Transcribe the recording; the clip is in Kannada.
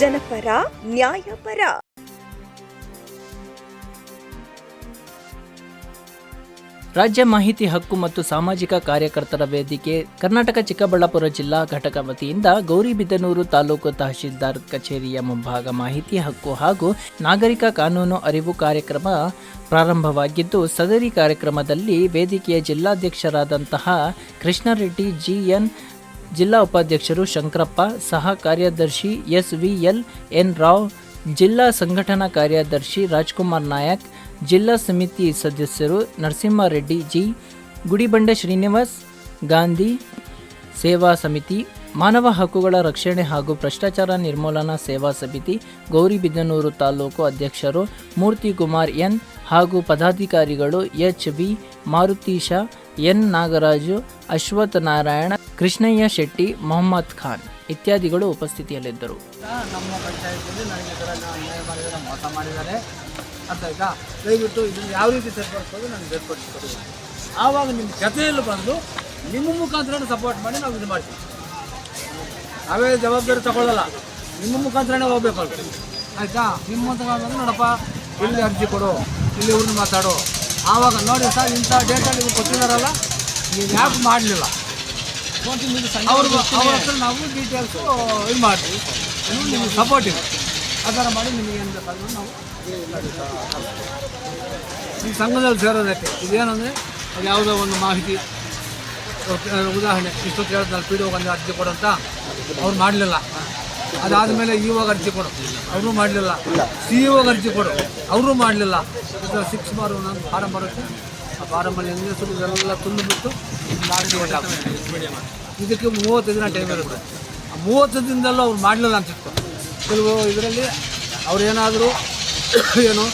ನ್ಯಾಯಪರ. ರಾಜ್ಯ ಮಾಹಿತಿ ಹಕ್ಕು ಮತ್ತು ಸಾಮಾಜಿಕ ಕಾರ್ಯಕರ್ತರ ವೇದಿಕೆ, ಕರ್ನಾಟಕ ಚಿಕ್ಕಬಳ್ಳಾಪುರ ಜಿಲ್ಲಾ ಘಟಕ ವತಿಯಿಂದ ಗೌರಿಬಿದನೂರು ತಾಲೂಕು ತಹಶೀಲ್ದಾರ್ ಕಚೇರಿಯ ಮುಂಭಾಗ ಮಾಹಿತಿ ಹಕ್ಕು ಹಾಗೂ ನಾಗರಿಕ ಕಾನೂನು ಅರಿವು ಕಾರ್ಯಕ್ರಮ ಪ್ರಾರಂಭವಾಗಿದ್ದು, ಸದರಿ ಕಾರ್ಯಕ್ರಮದಲ್ಲಿ ವೇದಿಕೆಯ ಜಿಲ್ಲಾಧ್ಯಕ್ಷರಾದಂತಹ ಕೃಷ್ಣಾರೆಡ್ಡಿ, ಜಿಎನ್ ಜಿಲ್ಲಾ ಉಪಾಧ್ಯಕ್ಷರು ಶಂಕರಪ್ಪ, ಸಹ ಕಾರ್ಯದರ್ಶಿ S V L N Rao, ಜಿಲ್ಲಾ ಸಂಘಟನಾ ಕಾರ್ಯದರ್ಶಿ ರಾಜ್ಕುಮಾರ್ ನಾಯಕ್, ಜಿಲ್ಲಾ ಸಮಿತಿ ಸದಸ್ಯರು ನರಸಿಂಹಾರೆಡ್ಡಿ ಜಿ, ಗುಡಿಬಂಡೆ ಶ್ರೀನಿವಾಸ್ ಗಾಂಧಿ, ಸೇವಾ ಸಮಿತಿ, ಮಾನವ ಹಕ್ಕುಗಳ ರಕ್ಷಣೆ ಹಾಗೂ ಭ್ರಷ್ಟಾಚಾರ ನಿರ್ಮೂಲನಾ ಸೇವಾ ಸಮಿತಿ ಗೌರಿಬಿದನೂರು ತಾಲೂಕು ಅಧ್ಯಕ್ಷರು ಮೂರ್ತಿ ಕುಮಾರ್ ಎನ್ ಹಾಗೂ ಪದಾಧಿಕಾರಿಗಳು H V Marutheesha N Nagaraju, Ashwath Narayana, Krishnaiah Shetty, Mohammed Khan ಇತ್ಯಾದಿಗಳು ಉಪಸ್ಥಿತಿಯಲ್ಲಿದ್ದರು. ನಮ್ಮ ಪಂಚಾಯತಿಯಲ್ಲಿ ನನಗೆ ಅನ್ಯಾಯ ಮಾಡಿದ್ದಾರೆ, ಮೋಸ ಮಾಡಿದ್ದಾರೆ. ಅಂತ ಆಯ್ತಾ? ದಯವಿಟ್ಟು ಇದನ್ನು ಯಾವ ರೀತಿ ಸರಿಪಡಿಸೋದು ನನಗೆ ಬೇರ್ಪಡಿಸ್ಕೊಡಿ ಆವಾಗ ನಿಮ್ಮ ಜೊತೆಯಲ್ಲಿ ಬಂದು ನಿಮ್ಮ ಮುಖಾಂತರ ಸಪೋರ್ಟ್ ಮಾಡಿ ನಾವು ಇದು ಮಾಡ್ತೀವಿ. ನಾವೇ ಜವಾಬ್ದಾರಿ ತಗೊಳ್ಳಲ್ಲ, ನಿಮ್ಮ ಮುಖಾಂತರನೇ ಹೋಗ್ಬೇಕು ಆಯಿತಾ? ನಿಮ್ಮ ಮುಖಾಂತರ ನೋಡಪ್ಪ, ಇಲ್ಲಿ ಅರ್ಜಿ ಕೊಡು, ಇಲ್ಲಿ ಇವ್ರನ್ನ ಮಾತಾಡು. ಆವಾಗ ನೋಡಿ ಸರ್, ಇಂಥ ಡೇಟಲ್ಲಿ ನೀವು ಕೊಟ್ಟಿದ್ದಾರಲ್ಲ, ನೀವು ಯಾಕೆ ಮಾಡಲಿಲ್ಲ. ಅವರು ಅವ್ರ ಹತ್ರ ನಾವು ಡೀಟೇಲ್ಸು ಇದು ಮಾಡ್ತೀವಿ. ನಿಮಗೆ ಸಪೋರ್ಟ್ ಇದೆ. ಆ ಥರ ಮಾಡಿ ನಿಮಗೆ ಬೇಕಾದ್ರೂ ನಾವು ಈ ಸಂಘದಲ್ಲಿ ಸೇರೋದಕ್ಕೆ ಇದೇನಂದರೆ ಅದು ಯಾವುದೋ ಒಂದು ಮಾಹಿತಿ, ಉದಾಹರಣೆ, ಇಷ್ಟೊತ್ತು ಹೇಳಿದ್ನಲ್ಲ ಪಿ ಡಿ ಒಂದು ಅರ್ಜಿ ಕೊಡಂತ ಅಂತ. ಅವ್ರು ಮಾಡಲಿಲ್ಲ. ಅದಾದಮೇಲೆ ಇವಾಗ ಅರ್ಜಿ ಕೊಡು. ಅವರು ಮಾಡಲಿಲ್ಲ. ಸಿ ಇವಾಗ ಅರ್ಜಿ ಕೊಡು. ಅವರು ಮಾಡಲಿಲ್ಲ. ಸಿಕ್ಸ್ ಮಾರು ನಾನು ಫಾರಮ್ ಬರುತ್ತೆ. ಆ ಫಾರಮಲ್ಲಿ ಹೆಂಗಸರು ಎಲ್ಲ ತುಂಬಿಬಿಟ್ಟು. ಇದಕ್ಕೆ ಮೂವತ್ತು ದಿನ ಟೈಮ್ ಇರುತ್ತೆ. ಆ ಮೂವತ್ತು ದಿನದಲ್ಲೂ ಅವ್ರು ಮಾಡಲಿಲ್ಲ ಅಂತಿತ್ತು ಕೆಲವು ಇದರಲ್ಲಿ ಅವ್ರೇನಾದರೂ ಏನು